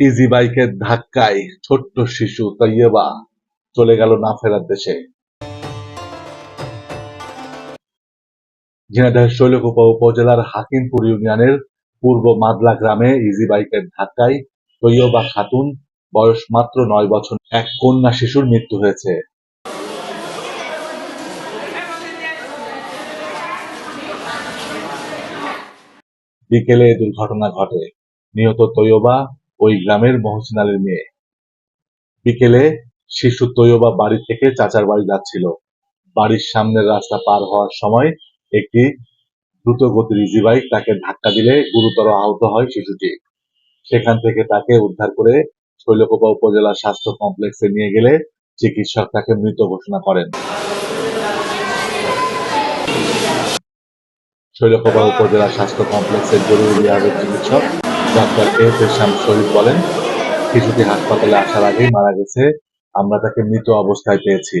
Easy বাইকের ধাক্কায় ছোট্ট শিশু তৈয়বা চলে গেল না ফেরার দেশে। ঝিনাইদহের শৈলকুপা উপজেলার হাকিমপুর ইউনিয়নের পূর্ব মাদলা গ্রামে ইজি বাইকের ধাক্কায় তৈয়বা খাতুন, বয়স মাত্র নয় বছর, এক কন্যা শিশুর মৃত্যু হয়েছে। বিকেলে দুর্ঘটনা ঘটে। নিহত তৈয়বা ওই গ্রামের মহসিন আলীর মেয়ে। বিকেলে শিশু তৈয়বা বাড়ি থেকে চাচার বাড়ি যাচ্ছিল। বাড়ির সামনের রাস্তা পার হওয়ার সময় একটি দ্রুত গতির ইজি বাইক তাকে ধাক্কা দিলে গুরুতর আহত হয় শিশুটি। সেখান থেকে তাকে উদ্ধার করে শৈলকুপা উপজেলা স্বাস্থ্য কমপ্লেক্সে নিয়ে গেলে চিকিৎসক তাকে মৃত ঘোষণা করেন। শৈলকুপা উপজেলা স্বাস্থ্য কমপ্লেক্সের জরুরি বিভাগের চিকিৎসক ডাক্তার এফ এসাম শরীফ বলেন, শিশুটি হাসপাতালে আসার আগেই মারা গেছে, আমরা তাকে মৃত অবস্থায় পেয়েছি।